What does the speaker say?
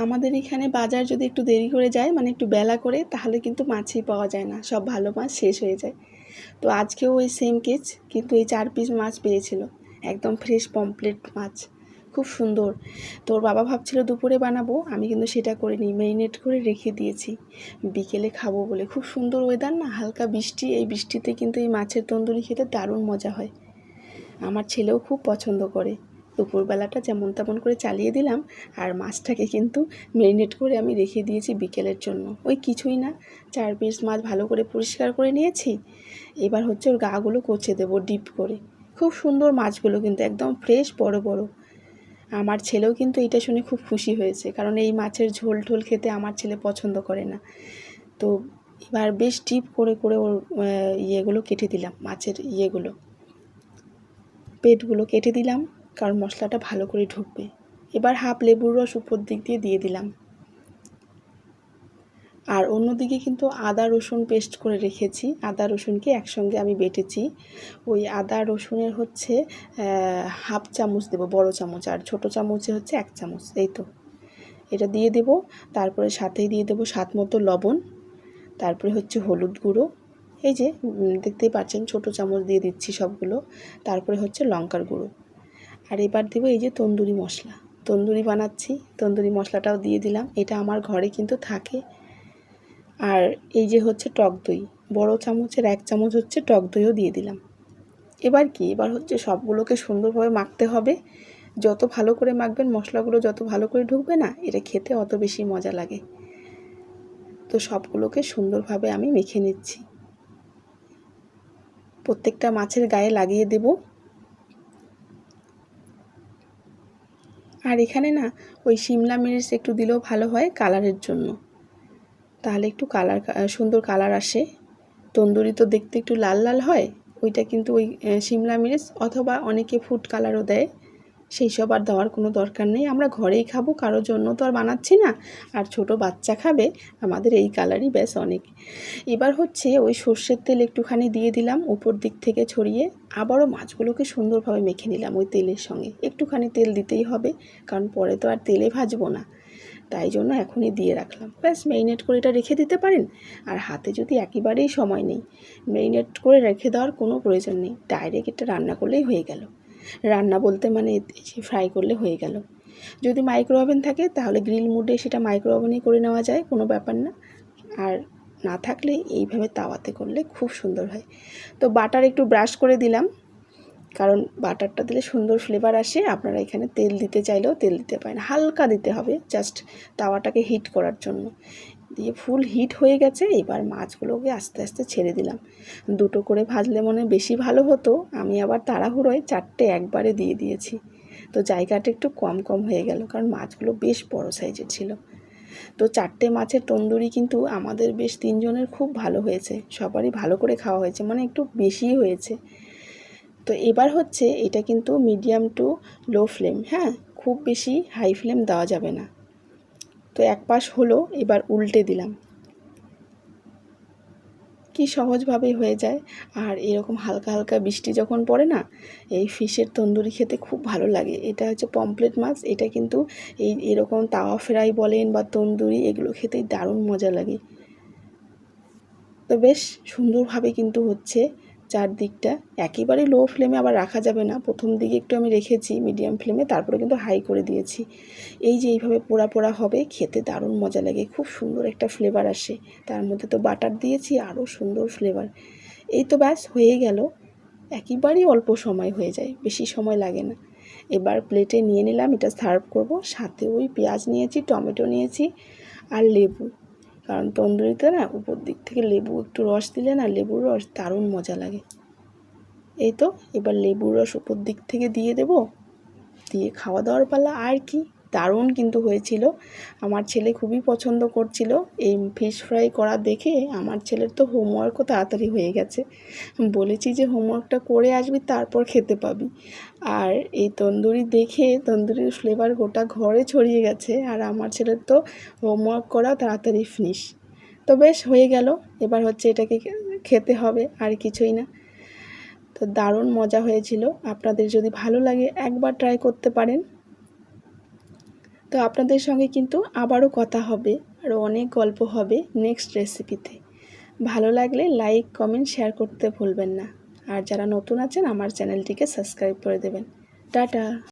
আমাদের এখানে বাজার যদি একটু দেরি করে যায় মানে একটু বেলা করে, তাহলে কিন্তু মাছই পাওয়া যায় না। সব ভালো মাছ শেষ হয়ে যায়। তো আজকেও ওই সেম কেচ কিন্তু এই চার পিস মাছ পেয়েছিল। একদম ফ্রেশ পমপ্লেট মাছ। খুব সুন্দর। তোর বাবা ভাবছিল দুপুরে বানাবো, আমি কিন্তু সেটা করে নিই ম্যারিনেট করে রেখে দিয়েছি। বিকেলে খাব বলে। খুব সুন্দর ওয়েদার না, হালকা বৃষ্টি, এই বৃষ্টিতে কিন্তু এই মাছের তন্দুরি খেতে দারুণ মজা হয়। আমার ছেলেও খুব পছন্দ করে। দুপুরবেলাটা যেমন তেমন করে চালিয়ে দিলাম আর মাছটাকে কিন্তু ম্যারিনেট করে আমি রেখে দিয়েছি বিকেলের জন্য। ওই কিছুই না, চার পিস মাছ ভালো করে পরিষ্কার করে নিয়েছি। এবার হচ্ছে ওর গাগুলো কচে দেবো ডিপ করে। খুব সুন্দর মাছগুলো কিন্তু একদম ফ্রেশ বড় বড়। আমার ছেলেও কিন্তু এটা শুনে খুব খুশি হয়েছে, কারণ এই মাছের ঝোল ঠোল খেতে আমার ছেলে পছন্দ করে না। তো এবার বেশ ডিপ করে করে ওর ইয়েগুলো কেটে দিলাম, মাছের ইয়েগুলো। পেটগুলো কেটে দিলাম। কারণ মশলাটা ভালো করে ঢুকবে। এবার হাফ লেবুর রস উপর দিক দিয়ে দিয়ে দিলাম। আর অন্যদিকে কিন্তু আদা, রসুন পেস্ট করে রেখেছি। আদা, রসুনকে একসঙ্গে আমি বেটেছি। ওই আদা, রসুনের হচ্ছে হাফ চামচ দেবো, বড় চামচ। আর ছোট চামচে হচ্ছে এক চামচ, এই তো। এটা দিয়ে দেব, তারপরে সাথেই দিয়ে দেবো স্বাদ মতো লবণ। তারপরে হচ্ছে হলুদ গুঁড়ো। এই যে দেখতেই পাচ্ছেন, ছোট চামচ দিয়ে দিচ্ছি সবগুলো। তারপরে হচ্ছে লঙ্কার গুঁড়ো। আর এবার দেবো এই যে তন্দুরি মশলা। তন্দুরি বানাচ্ছি, তন্দুরি মশলাটাও দিয়ে দিলাম। এটা আমার ঘরে কিন্তু থাকে। আর এই যে হচ্ছে টক দই, বড় চামচের এক চামচ হচ্ছে টক দইও দিয়ে দিলাম। এবার কি? এবার হচ্ছে সবগুলোকে সুন্দরভাবে মাখতে হবে। যত ভালো করে মাখবেন, মশলাগুলো যত ভালো করে ঢুকবে না, এটা খেতে অত বেশি মজা লাগে। তো সবগুলোকে সুন্দরভাবে আমি মেখে নিচ্ছি। প্রত্যেকটা মাছের গায়ে লাগিয়ে দেব। আর এখানে না, ওই সিমলা মির্চ একটু দিলেও ভালো হয় কালারের জন্য। তাহলে একটু কালার সুন্দর কালার আসে। তন্দুরি তো দেখতে একটু লাল লাল হয়, ওইটা কিন্তু ওই সিমলা মির্চ অথবা অনেকে ফুড কালারও দেয়। সেই সব আর দেওয়ার কোনো দরকার নেই। আমরা ঘরেই খাব কারোর জন্য তো আর বানাচ্ছি না। আর ছোট বাচ্চা খাবে, আমাদের এই কালারই ব্যাস অনেক। এবার হচ্ছে ওই সর্ষের তেল একটুখানি দিয়ে দিলাম উপর দিক থেকে ছড়িয়ে। আবারও মাছগুলোকে সুন্দরভাবে মেখে নিলাম ওই তেলের সঙ্গে। একটুখানি তেল দিতেই হবে, কারণ পরে তো আর তেলে ভাজবো না। তাই জন্য এখনই দিয়ে রাখলাম। ব্যাস মেরিনেট করে এটা রেখে দিতে পারেন? আর হাতে যদি একেবারেই সময় নেই মেরিনেট করে রেখে দেওয়ার কোনো প্রয়োজন নেই। ডাইরেক্ট এটা রান্না করলেই হয়ে গেল। রান্না বলতে মানে ফ্রাই করলে হয়ে গেল। যদি মাইক্রো ওভেন থাকে তাহলে গ্রিল মুডে সেটা মাইক্রো ওভেনেই করে নেওয়া যায়, কোনো ব্যাপার না। আর না থাকলে এইভাবে তাওয়াতে করলে খুব সুন্দর হয়। তো বাটার একটু ব্রাশ করে দিলাম, কারণ বাটারটা দিলে সুন্দর ফ্লেভার আসে। আপনারা এখানে তেল দিতে চাইলেও তেল দিতে পারেন। হালকা দিতে হবে জাস্ট তাওয়াটাকে হিট করার জন্য। দিয়ে ফুল হিট হয়ে গেছে, এবার মাছগুলোকে আস্তে আস্তে ছেড়ে দিলাম। দুটো করে ভাজলে মনে বেশি ভালো হতো, আমি আবার তাড়াহুড়োয় চারটে একবারে দিয়ে দিয়েছি। তো জায়গাটা একটু কম কম হয়ে গেল, কারণ মাছগুলো বেশ বড় সাইজের ছিল। তো চারটে মাছের তন্দুরি কিন্তু আমাদের বেশ তিনজনের খুব ভালো হয়েছে, সবারই ভালো করে খাওয়া হয়েছে মানে একটু বেশি হয়েছে। তো এবার হচ্ছে এটা কিন্তু মিডিয়াম টু লো ফ্লেম হ্যাঁ? খুব বেশি হাই ফ্লেম দেওয়া যাবে না। তো এক পাশ হলো, এবার উল্টে দিলাম। কি সহজভাবেই হয়ে যায়। আর এরকম হালকা হালকা বৃষ্টি যখন পড়ে না, এই ফিশের তন্দুরি খেতে খুব ভালো লাগে। এটা হচ্ছে পমপ্লেট মাছ, এটা কিন্তু এই এরকম তাওয়া ফ্রাই বলেন বা তন্দুরি, এগুলো খেতেই দারুণ মজা লাগে। তো বেশ সুন্দরভাবে কিন্তু হচ্ছে চারদিকটা, একেবারে লো ফ্লেমে আবার রাখা যাবে না। প্রথম দিকে একটু আমি রেখেছি মিডিয়াম ফ্লেমে তারপরে কিন্তু হাই করে দিয়েছি। এই যে এইভাবে পোড়া পোড়া হবে, খেতে দারুণ মজা লাগে, খুব সুন্দর একটা ফ্লেভার আসে। তার মধ্যে তো বাটার দিয়েছি, আরও সুন্দর ফ্লেভার এই তো ব্যাস হয়ে গেল। একেবারেই অল্প সময় হয়ে যায়, বেশি সময় লাগে না। এবার প্লেটে নিয়ে নিলাম, এটা সার্ভ করব। সাথে ওই পেঁয়াজ নিয়েছি, টমেটো নিয়েছি আর লেবু। কারণ তন্দুরিতে না উপর দিক থেকে লেবু একটু রস দিলে না লেবুর রস দারুণ মজা লাগে। এই তো, এবার লেবুর রস উপর দিক থেকে দিয়ে দেব। দিয়ে খাওয়া দাওয়ার পালা আর কি। দারুণ কিন্তু হয়েছিল। আমার ছেলে খুবই পছন্দ করছিল। এই ফিশ ফ্রাই করা দেখে আমার ছেলের তো হোমওয়ার্কও তাড়াতাড়ি হয়ে গেছে। বলেছি যে হোমওয়ার্কটা করে আসবি, তারপর খেতে পাবি। আর এই তন্দুরি দেখে তন্দুরির ফ্লেভার গোটা ঘরে ছড়িয়ে গেছে। আর আমার ছেলের তো হোমওয়ার্ক করা তাড়াতাড়ি ফিনিশ তো বেশ, হয়ে গেল। এবার হচ্ছে এটাকে খেতে হবে, আর কিছুই না। তো দারুণ মজা হয়েছিল। আপনাদের যদি ভালো লাগে, একবার ট্রাই করতে পারেন। তো আপনাদের সঙ্গে কিন্তু আবারও কথা হবে, আরও অনেক গল্প হবে নেক্সট রেসিপিতে ভালো লাগলে লাইক কমেন্ট শেয়ার করতে ভুলবেন না। আর যারা নতুন আছেন, আমার চ্যানেলটিকে সাবস্ক্রাইব করে দেবেন। টাটা!